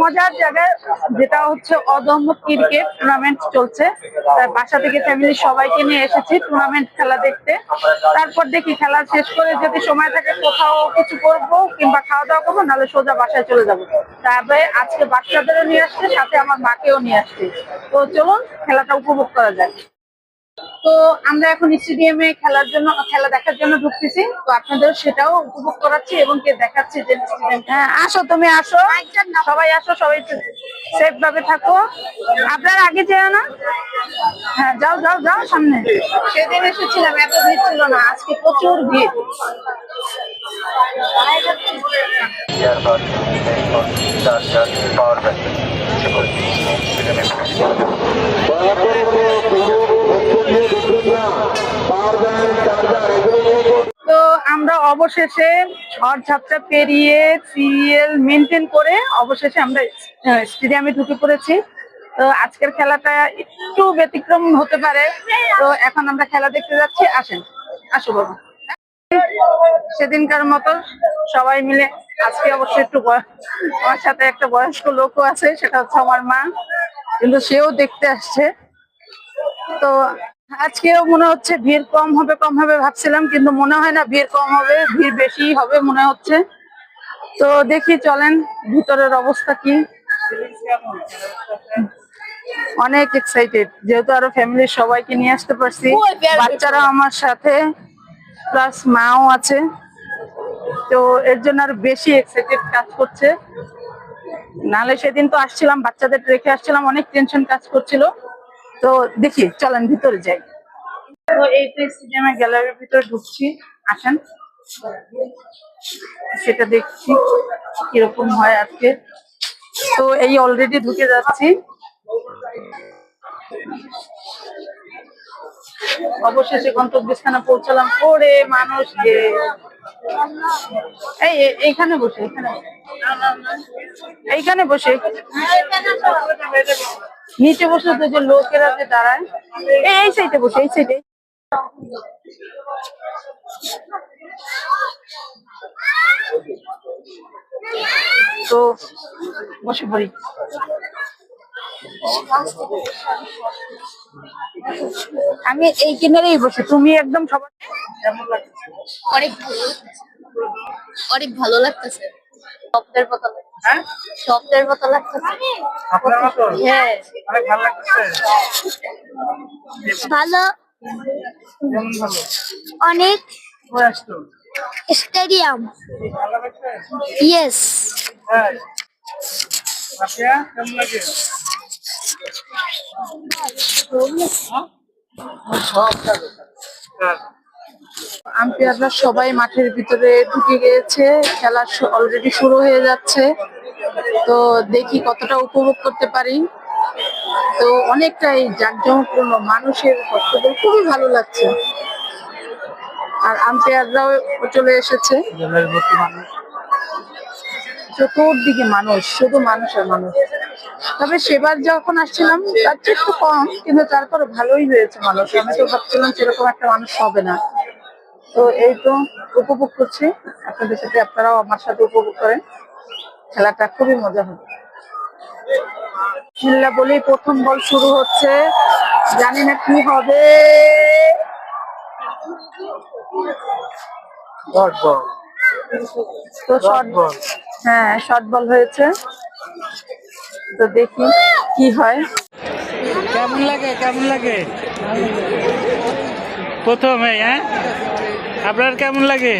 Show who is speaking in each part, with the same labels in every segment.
Speaker 1: মজার জায়গায় যেটা হচ্ছে অদম্য ক্রিকেট টুর্নামেন্ট চলছে। তাই বাসা থেকে ফ্যামিলি সবাইকে নিয়ে এসেছি টুর্নামেন্ট খেলা দেখতে। তারপর দেখি খেলা শেষ করে যদি সময় থাকে কোথাও কিছু করব কিংবা খাওয়া দাওয়া করব, নাহলে সোজা বাসায় চলে যাব। তবে আজকে বাচ্চাদেরও নিয়ে আসছে, সাথে আমার মাকেও নিয়ে আসছে। তো চলুন, খেলাটা উপভোগ করা যায় তো আমরা এখন স্টেডিয়ামে খেলার জন্য খেলা দেখার জন্য ঢুকতেছি তো আপনাদের সেটাও উপভোগ করাচ্ছি এবং কে দেখাচ্ছি যে হ্যাঁ আসো তুমি আসো সবাই আসো সবাই সেফ ভাবে থাকো আপনার আগে যেও না হ্যাঁ যাও যাও যাও সামনে সেদিন এসেছিলাম এত ভিড় ছিল না আজকে প্রচুর ভিড় আমরা অবশেষে ঝড় ঝাপটা পেরিয়ে সিরিয়াল মেনটেন করে অবশেষে আমরা স্টেডিয়ামে ঢুকে পড়েছি। তো আজকের খেলাটা একটু ব্যতিক্রম হতে পারে। তো এখন আমরা খেলা দেখতে যাচ্ছি। আসেন, আসো বাবা। সেদিনকার মতো সবাই মিলে, আজকে অবশ্য একটু আমার সাথে একটা বয়স্ক লোকও আছে, সেটা হচ্ছে আমার মা। কিন্তু সেও দেখতে আসছে। তো আজকেও মনে হচ্ছে ভিড় কম হবে কম হবে ভাবছিলাম কিন্তু মনে হয় না ভিড় কম হবে ভিড় বেশি হবে মনে হচ্ছে। তো দেখি চলেন ভিতরের অবস্থা কি। অনেক এক্সাইটেড যেহেতু আরও ফ্যামিলির সবাইকে নিয়ে আসতে পারছি। বাচ্চারা আমার সাথে প্লাস মাও আছে। তো এর জন্য আরও বেশি এক্সাইটেড কাজ করছে। নালে সেদিন তো আসছিলাম বাচ্চাদের রেখে আসছিলাম অনেক টেনশন কাজ করছিল। তো দেখি, চলেন ভিতরে যাই। তো এই তো স্টেডিয়ামে গ্যালারির ভিতরে ঢুকছি, আসেন। সেটা দেখছি কীরকম হয় আজকে। তো এই অলরেডি ঢুকে যাচ্ছি। অবশেষে গন্তব্যস্থানে পৌঁছালাম। পরে মানুষ এই, এই- এইখানে বসে, এখানে। এইখানে বসে। নিচে বসে তো যে লোকেরা যে দাঁড়ায়, এই সাইডে বসে, এই সাইডে তো বসে পড়ি। আমি এই কিনারেই বসে, তুমি একদম লাগছে?
Speaker 2: অনেক ভালো অনেক ভালো লাগতেছে। লাগতেছে।
Speaker 1: হ্যাঁ
Speaker 2: মতো লাগতেছে
Speaker 1: আপনার মতো?
Speaker 2: হ্যাঁ।
Speaker 1: অনেক ভালো লাগছে।
Speaker 2: ভালো। অনেক স্টেডিয়াম। ইয়েস
Speaker 1: হ্যাঁ। কেমন লাগে? আম্পায়াররা সবাই মাঠের ভিতরে ঢুকে গিয়েছে, খেলা অলরেডি শুরু হয়ে যাচ্ছে। তো দেখি কতটা উপভোগ করতে পারি। তো অনেকটাই জাঁকজমকপূর্ণ, মানুষের বক্তব্য খুবই ভালো লাগছে। আর আম্পায়াররাও চলে এসেছে। চতুর্দিকে মানুষ, শুধু মানুষ আর মানুষ। তবে সেবার যখন আসছিলাম, তার চেয়ে একটু কম, কিন্তু তারপর ভালোই হয়েছে মানুষ। আমি তো ভাবছিলাম সেরকম একটা মানুষ হবে না। তো এই তো উপভোগ করছি। আপনাদের সাথে আপনারাও আমার সাথে উপভোগ করেন। খেলাটা খুবই মজা হবে। বিসমিল্লাহ বলেই প্রথম বল শুরু হচ্ছে। জানি না কি হবে। তো শর্ট বল হ্যাঁ শর্ট বল হয়েছে। তো দেখি কি হয়।
Speaker 3: কেমন লাগে কেমন লাগে? প্রথমে হ্যাঁ? আপনার কেমন লাগে?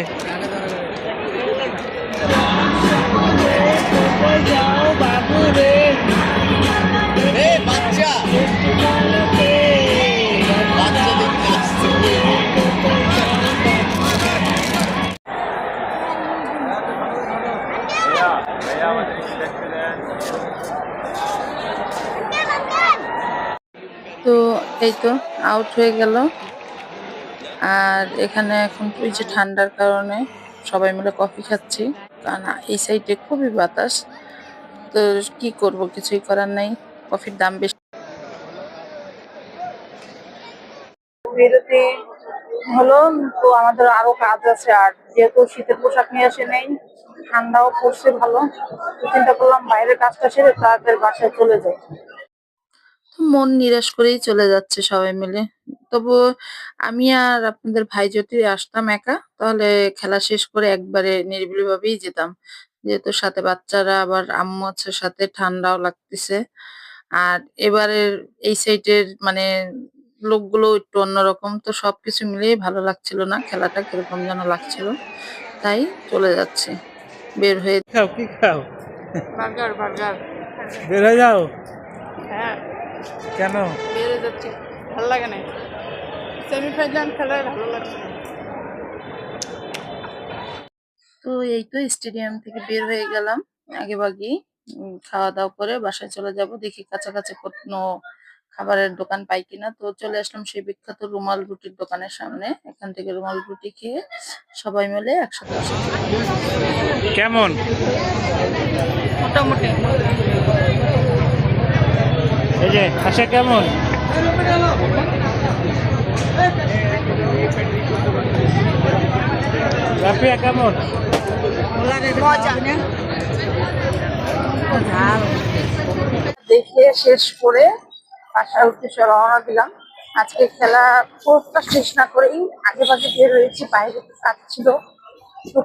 Speaker 1: তো এই তো আউট হয়ে গেল। আর এখানে এখন ওই যে ঠান্ডার কারণে সবাই মিলে কফি খাচ্ছি। কারণ এই সাইডে খুবই বাতাস। তো কি করব কিছুই করার নাই। কফির দাম বেশি বিরতি হলো তো আমাদের আরও কাজ আছে। আর যেহেতু শীতের পোশাক নিয়ে আসে নেই ঠান্ডাও পড়ছে ভালো। চিন্তা করলাম বাইরের কাজটা সেরে তাড়াতাড়ি বাসায় চলে যাই। মন নিরাশ করেই চলে যাচ্ছে সবাই মিলে। তবু আমি আর আপনাদের ভাই যদি আসতাম একা তাহলে খেলা শেষ করে একবারে নিরিবিলি ভাবেই যেতাম। যেহেতু সাথে বাচ্চারা আবার আম্মু আছে সাথে ঠান্ডাও লাগতেছে। আর এবারের এই সাইডের মানে লোকগুলো একটু অন্যরকম তো সবকিছু মিলিয়ে ভালো লাগছিল না খেলাটা কীরকম যেন লাগছিল। তাই চলে যাচ্ছে। বের হয়ে
Speaker 3: খাও কি খাও?
Speaker 1: Burger burger.
Speaker 3: বের হয়ে যাও?
Speaker 1: হ্যাঁ।
Speaker 3: কেন?
Speaker 1: বের হয়ে যাচ্ছি। ভালো লাগে না সেমিফাইনাল খেলায় ভালো লাগছে তো এই তো স্টেডিয়াম থেকে বের হয়ে গেলাম আগে ভাগে। খাওয়া দাওয়া করে বাসায় চলে যাব দেখি কাছাকাছি কোনো খাবারের দোকান পাই কিনা। তো চলে আসলাম সেই বিখ্যাত রুমাল রুটির দোকানের সামনে। এখান থেকে রুমাল রুটি খেয়ে সবাই মিলে একসাথে
Speaker 3: কেমন?
Speaker 1: মোটামুটি।
Speaker 3: এই যে আশা কেমন?
Speaker 1: দেখে শেষ করে বাসার উদ্দেশ্যে রওনা দিলাম। আজকে খেলা পুরোটা শেষ না করেই আগে ভাগে বের হয়েছি বাইরে কাজ ছিল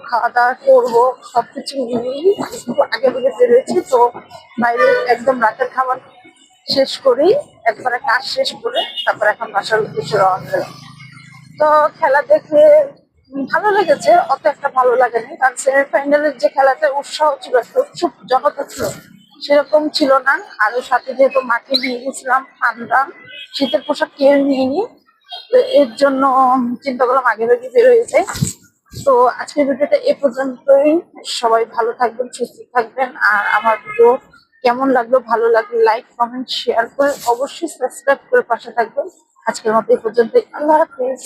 Speaker 1: খাওয়া দাওয়া করব, সবকিছু মিলিয়েই একটু আগে ভাগে বের হয়েছি তো বাইরে একদম রাতের খাবার শেষ করেই একবারে কাজ শেষ করে তারপর এখন বাসার উদ্দেশ্যে রওনা দিলাম। তো খেলা দেখে ভালো লেগেছে, অত একটা ভালো লাগেনি। কারণ সেমিফাইনালের যে খেলাটা উৎসাহ ছিল উৎসুক জনতা ছিল, সেরকম ছিল না। আর সাথে যেহেতু মাকে নিয়ে গেছিলাম, ঠান্ডা, শীতের পোশাক কেউ নিইনি। তো এর জন্য চিন্তা করলাম আগে ভাগে বের হয়েছে তো আজকের ভিডিওটা এ পর্যন্তই। সবাই ভালো থাকবেন, সুস্থ থাকবেন। আর আমার ভিডিও কেমন লাগল, ভালো লাগল লাইক কমেন্ট শেয়ার করে অবশ্যই সাবস্ক্রাইব করে পাশে থাকবেন। আজকের মতো এই পর্যন্ত আল্লাহ হাফিজ।